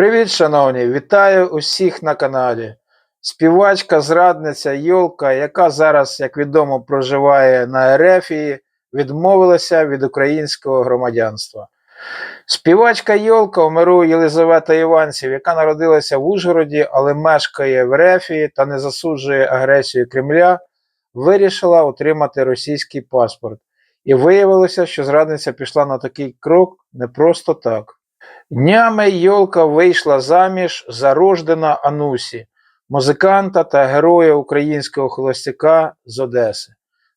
Привіт, шановні! Вітаю усіх на каналі. Співачка, зрадниця Йолка, яка зараз, як відомо, проживає на Ерефії, відмовилася від українського громадянства. Співачка Йолка у миру Єлизавета Іванців, яка народилася в Ужгороді, але мешкає в Ерефії та не засуджує агресію Кремля, вирішила отримати російський паспорт. І виявилося, що зрадниця пішла на такий крок не просто так. Днями Йолка вийшла заміж за Анусі, музиканта та героя українського холостяка з Одеси.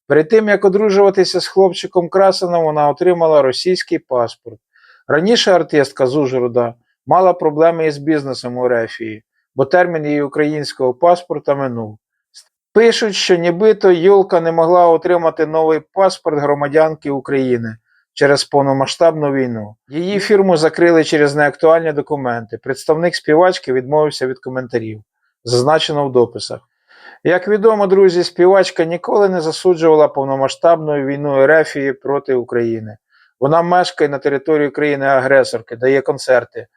Перед тим, як одружуватися з хлопчиком Красином, вона отримала російський паспорт. Раніше артистка з Ужгорода мала проблеми із бізнесом у Рефії, бо термін її українського паспорта минув. Пишуть, що нібито Йолка не могла отримати новий паспорт громадянки України через повномасштабну війну. Її фірму закрили через неактуальні документи. Представник співачки відмовився від коментарів, зазначено в дописах. Як відомо, друзі, співачка ніколи не засуджувала повномасштабну війну Ерефії проти України. Вона мешкає на території країни-агресорки, дає концерти.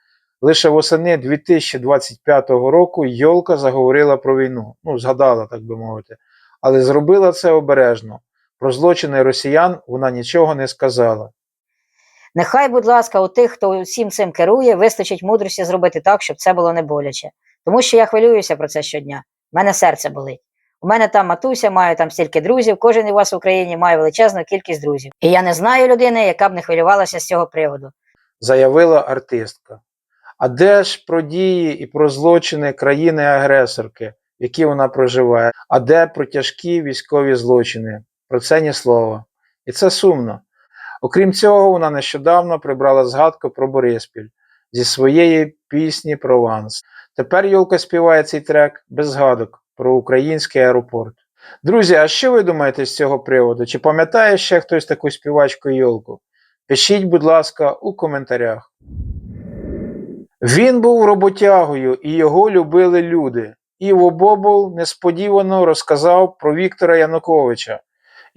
Лише восени 2025 року Йолка заговорила про війну, ну, згадала, так би мовити, але зробила це обережно. Про злочини росіян вона нічого не сказала. Нехай, будь ласка, у тих, хто всім цим керує, вистачить мудрості зробити так, щоб це було не боляче. Тому що я хвилююся про це щодня. У мене серце болить. У мене там матуся, маю там стільки друзів, кожен із вас в Україні має величезну кількість друзів. І я не знаю людини, яка б не хвилювалася з цього приводу. заявила артистка. А де ж про дії і про злочини країни-агресорки, в якій вона проживає? А де про тяжкі військові злочини? Про це ні слова. І це сумно. Окрім цього, вона нещодавно прибрала згадку про Бориспіль зі своєї пісні Прованс. Тепер Йолка співає цей трек без згадок про український аеропорт. Друзі, а що ви думаєте з цього приводу? Чи пам'ятає ще хтось таку співачку Йолку? Пишіть, будь ласка, у коментарях. Він був роботягою і його любили люди. Іво Бобол несподівано розказав про Віктора Януковича.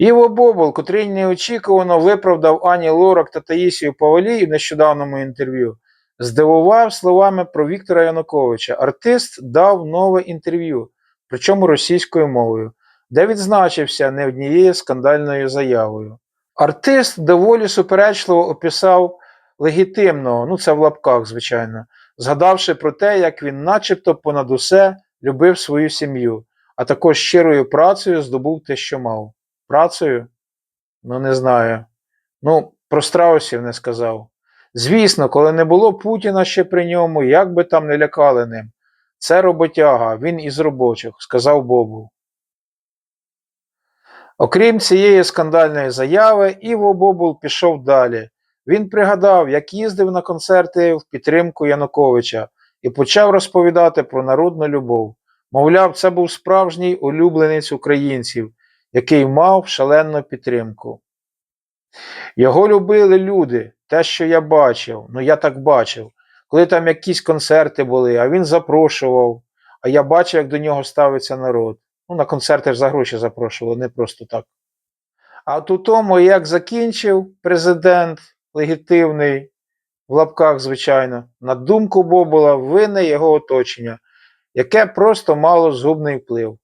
Іво Бобол, котрий неочікувано виправдав Ані Лорак та Таїсію Павалій в нещодавному інтерв'ю, здивував словами про Віктора Януковича. Артист дав нове інтерв'ю, причому російською мовою, де відзначився не однією скандальною заявою. Артист доволі суперечливо описав легітимного, ну це в лапках, звичайно, згадавши про те, як він, начебто, понад усе любив свою сім'ю, а також щирою працею здобув те, що мав. Працею? Ну, не знаю. Ну, про страусів не сказав. Звісно, коли не було Путіна ще при ньому, як би там не лякали ним. Це роботяга, він із робочих, сказав Бобу. Окрім цієї скандальної заяви, Іво Бобул пішов далі. Він пригадав, як їздив на концерти в підтримку Януковича і почав розповідати про народну любов. Мовляв, це був справжній улюбленець українців, який мав шалену підтримку. Його любили люди, те, що я бачив, ну я так бачив, коли там якісь концерти були, а він запрошував, а я бачив, як до нього ставиться народ. Ну, на концерти ж за гроші запрошували, не просто так. А от у тому, як закінчив президент легітимний, в лапках, звичайно, на думку Бобула, винне його оточення, яке просто мало згубний вплив.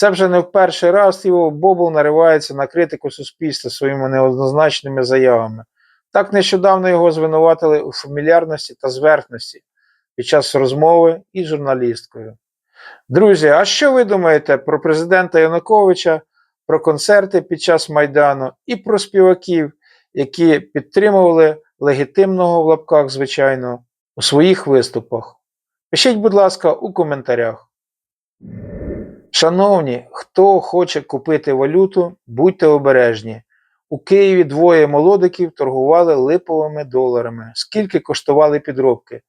Це вже не в перший раз його Бобул наривається на критику суспільства своїми неоднозначними заявами. Так нещодавно його звинуватили у фамільярності та зверхності під час розмови із журналісткою. Друзі, а що ви думаєте про президента Януковича, про концерти під час Майдану і про співаків, які підтримували легітимного в лапках, звичайно, у своїх виступах? Пишіть, будь ласка, у коментарях. Шановні, хто хоче купити валюту, будьте обережні. У Києві двоє молодиків торгували липовими доларами. Скільки коштували підробки?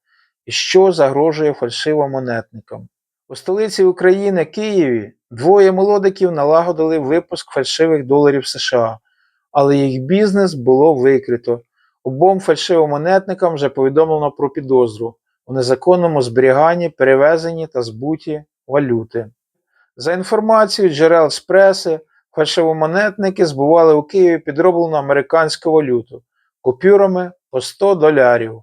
І що загрожує фальшивомонетникам? У столиці України Києві двоє молодиків налагодили випуск фальшивих доларів США, але їх бізнес було викрито. Обом фальшивомонетникам вже повідомлено про підозру у незаконному зберіганні, перевезенні та збуті валюти. За інформацією джерел з преси, фальшивомонетники збували у Києві підроблену американську валюту купюрами по 100 долярів.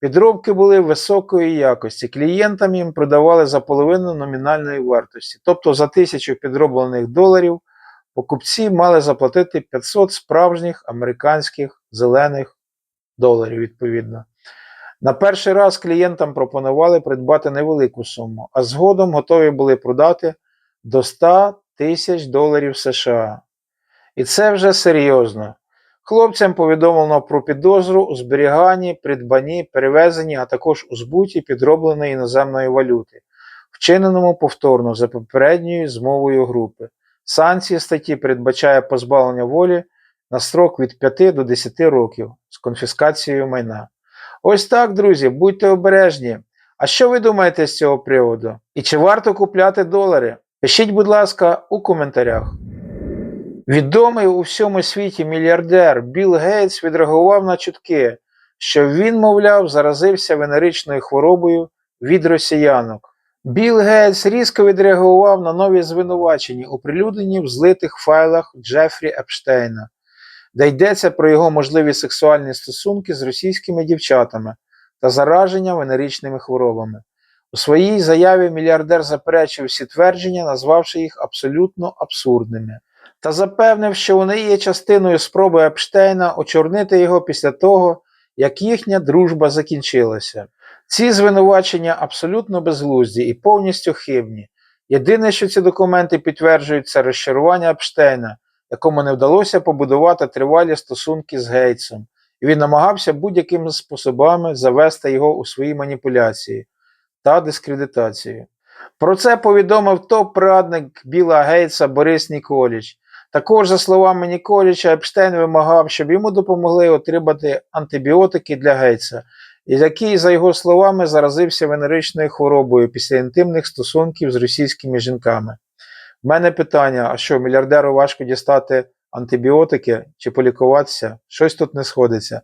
Підробки були високої якості. Клієнтам їм продавали за половину номінальної вартості. Тобто за тисячу підроблених доларів покупці мали заплатити 500 справжніх американських зелених доларів, відповідно. На перший раз клієнтам пропонували придбати невелику суму, а згодом готові були продати до 100 тисяч доларів США. І це вже серйозно. Хлопцям повідомлено про підозру у зберіганні, придбанні, перевезенні, а також у збуті підробленої іноземної валюти, вчиненому повторно за попередньою змовою групи. Санкції статті передбачає позбавлення волі на строк від 5 до 10 років з конфіскацією майна. Ось так, друзі, будьте обережні. А що ви думаєте з цього приводу? І чи варто купляти долари? Пишіть, будь ласка, у коментарях. Відомий у всьому світі мільярдер Білл Гейтс відреагував на чутки, що він, мовляв, заразився венеричною хворобою від росіянок. Білл Гейтс різко відреагував на нові звинувачення, оприлюднені в злитих файлах Джефрі Епштейна, де йдеться про його можливі сексуальні стосунки з російськими дівчатами та зараження венеричними хворобами. У своїй заяві мільярдер заперечив всі твердження, назвавши їх абсолютно абсурдними, та запевнив, що вони є частиною спроби Епштейна очорнити його після того, як їхня дружба закінчилася. Ці звинувачення абсолютно безглузді і повністю хибні. Єдине, що ці документи підтверджують, це розчарування Епштейна, якому не вдалося побудувати тривалі стосунки з Гейтсом, і він намагався будь-якими способами завести його у свої маніпуляції та дискредитацію. Про це повідомив топ-радник Біла Гейтса Борис Ніколіч. Також, за словами Ніколіча, Епштейн вимагав, щоб йому допомогли отримати антибіотики для Гейтса, який, за його словами, заразився венеричною хворобою після інтимних стосунків з російськими жінками. У мене питання: а що, мільярдеру важко дістати антибіотики чи полікуватися? Щось тут не сходиться.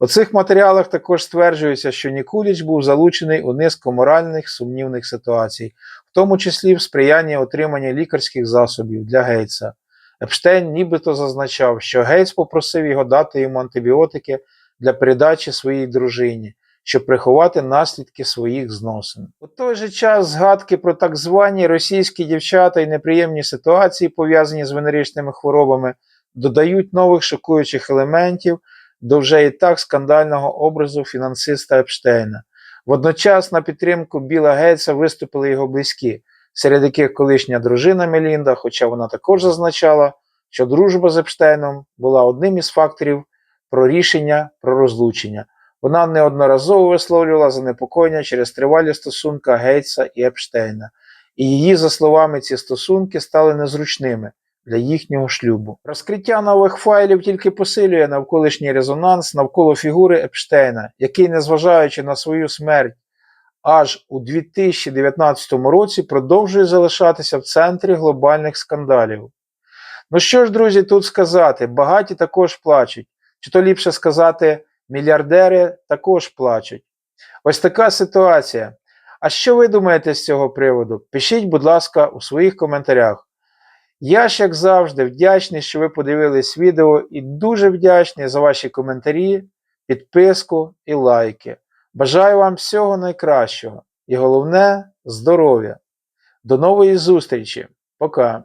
У цих матеріалах також стверджується, що Нікуліч був залучений у низку моральних сумнівних ситуацій, в тому числі в сприянні отримання лікарських засобів для Гейтса. Епштейн нібито зазначав, що Гейтс попросив його дати йому антибіотики для передачі своїй дружині, щоб приховати наслідки своїх зносин. У той же час згадки про так звані російські дівчата і неприємні ситуації, пов'язані з венеричними хворобами, додають нових шокуючих елементів до вже і так скандального образу фінансиста Епштейна. Водночас на підтримку Біла Гейтса виступили його близькі, серед яких колишня дружина Мелінда, хоча вона також зазначала, що дружба з Епштейном була одним із факторів про рішення про розлучення. Вона неодноразово висловлювала занепокоєння через тривалі стосунки Гейтса і Епштейна, і її, за словами, ці стосунки стали незручними для їхнього шлюбу. Розкриття нових файлів тільки посилює навколишній резонанс навколо фігури Епштейна, який, незважаючи на свою смерть, аж у 2019 році продовжує залишатися в центрі глобальних скандалів. Ну що ж, друзі, тут сказати, багаті також плачуть, чи то ліпше сказати, мільярдери також плачуть. Ось така ситуація. А що ви думаєте з цього приводу? Пишіть, будь ласка, у своїх коментарях. Я ж, як завжди, вдячний, що ви подивились відео, і дуже вдячний за ваші коментарі, підписку і лайки. Бажаю вам всього найкращого і головне здоров'я. До нової зустрічі. Пока.